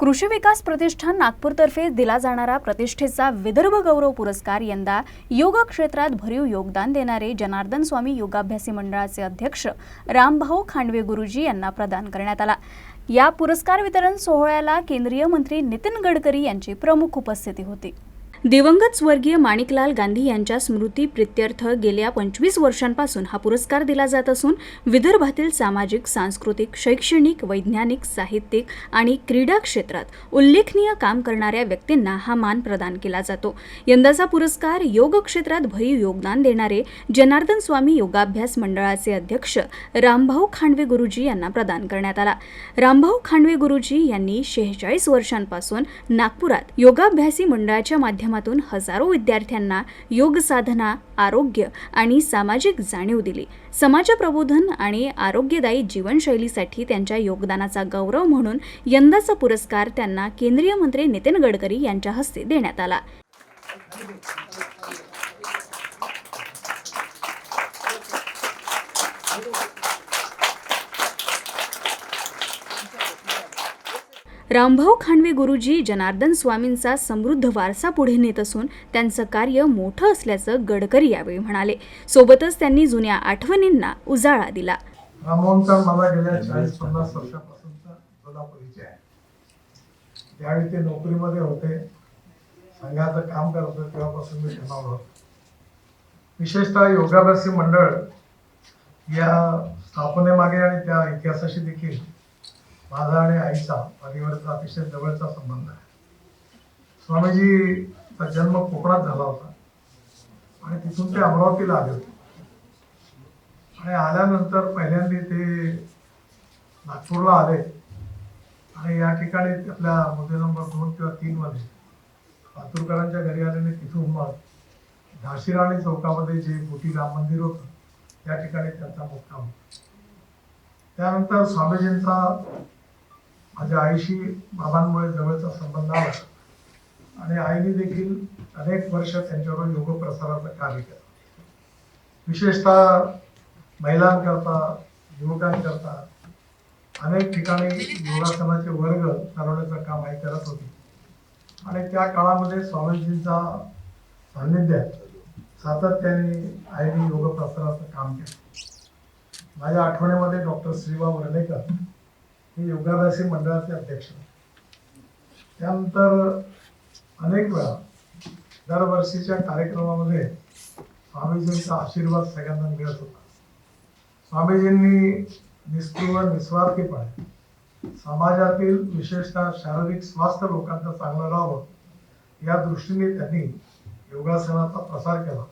कृषी विकास प्रतिष्ठान नागपूरतर्फे दिला जाणारा प्रतिष्ठेचा विदर्भ गौरव पुरस्कार यंदा योग क्षेत्रात भरीव योगदान देणारे जनार्दन स्वामी योगाभ्यासी मंडळाचे अध्यक्ष रामभाऊ खांडवे गुरुजी यांना प्रदान करण्यात आला. या पुरस्कार वितरण सोहळ्याला केंद्रीय मंत्री नितीन गडकरी यांची प्रमुख उपस्थिती होती. दिवंगत स्वर्गीय माणिकलाल गांधी यांच्या स्मृती प्रित्यर्थ गेल्या पंचवीस वर्षांपासून हा पुरस्कार दिला जात असून विदर्भातील सामाजिक सांस्कृतिक शैक्षणिक वैज्ञानिक साहित्यिक आणि क्रीडा क्षेत्रात उल्लेखनीय काम करणाऱ्या व्यक्तींना हा मान प्रदान केला जातो. यंदाचा पुरस्कार योग क्षेत्रात भरीव योगदान देणारे जनार्दन स्वामी योगाभ्यास मंडळाचे अध्यक्ष रामभाऊ खांडवे गुरुजी यांना प्रदान करण्यात आला. रामभाऊ खांडवे गुरुजी यांनी शेहेचाळीस वर्षांपासून नागपुरात योगाभ्यासी मंडळाच्या माध्यमातून हजारो विद्यार्थ्यांना योग साधना आरोग्य आणि सामाजिक जाणीव दिली. समाज प्रबोधन आणि आरोग्यदायी जीवनशैलीसाठी त्यांच्या योगदानाचा गौरव म्हणून यंदाचा पुरस्कार त्यांना केंद्रीय मंत्री नितीन गडकरी यांच्या हस्ते देण्यात आला. रामभाऊ खांडवे गुरुजी जनार्दन स्वामींचा समृद्ध वारसा पुढे नेत असून त्यांचं कार्य मोठं असल्याचं गडकरी यावेळी म्हणाले. सोबतच त्यांनी जुन्या आठवणींना उजाळा दिला. रामोहनचा मला गेल्या चाळीस पन्नास वर्षापासूनचा जुना परिचय आहे. ज्यावेळी ते नोकरीमध्ये होते संघाचं काम करत होते तेव्हापासून मी त्यांना ओळखतो. विशेषतः योगाभ्यासी मंडळ या स्थापनेमागे आणि त्या इतिहासाशी देखील माझा आणि आईचा परिवाराचा अतिशय जवळचा संबंध आहे. स्वामीजीचा जन्म कोकणात झाला होता. आणि तिथून ते अमरावतीला आले होते. आणि आल्यानंतर पहिल्यांदा ते नागपूरला आले. आणि या ठिकाणी आपल्या मुद्दे नंबर दोन किंवा तीन मध्ये पातुरकरांच्या घरी आल्याने तिथून मग झाशीराणी चौकामध्ये जे मोठी राम मंदिर होतं त्या ठिकाणी त्यांचा मुक्काम होता. त्यानंतर स्वामीजींचा माझ्या आईशी बाबांमुळे जवळचा संबंध आला. आणि आईने देखील अनेक वर्ष त्यांच्यावर योग प्रसाराचं कार्य केलं. विशेषतः महिलांकरता युवकांकरता अनेक ठिकाणी योगासनाचे वर्ग चालवण्याचं काम आई करत होती. आणि त्या काळामध्ये स्वामीजींचा सान्निध्यात सातत्याने आईने योग प्रसाराचं काम केलं. माझ्या आठवणीमध्ये डॉक्टर श्रीबाब वर्णेकर हे योगाभ्यासी मंडळाचे अध्यक्ष त्यानंतर अनेक वेळा दरवर्षीच्या कार्यक्रमामध्ये स्वामीजींचा आशीर्वाद सगळ्यांना मिळत होता. स्वामीजींनी निस्पृह निस्वार्थीपणे समाजातील विशेषतः शारीरिक स्वास्थ्य लोकांचं चांगलं राहावं या दृष्टीने त्यांनी योगासनाचा प्रसार केला.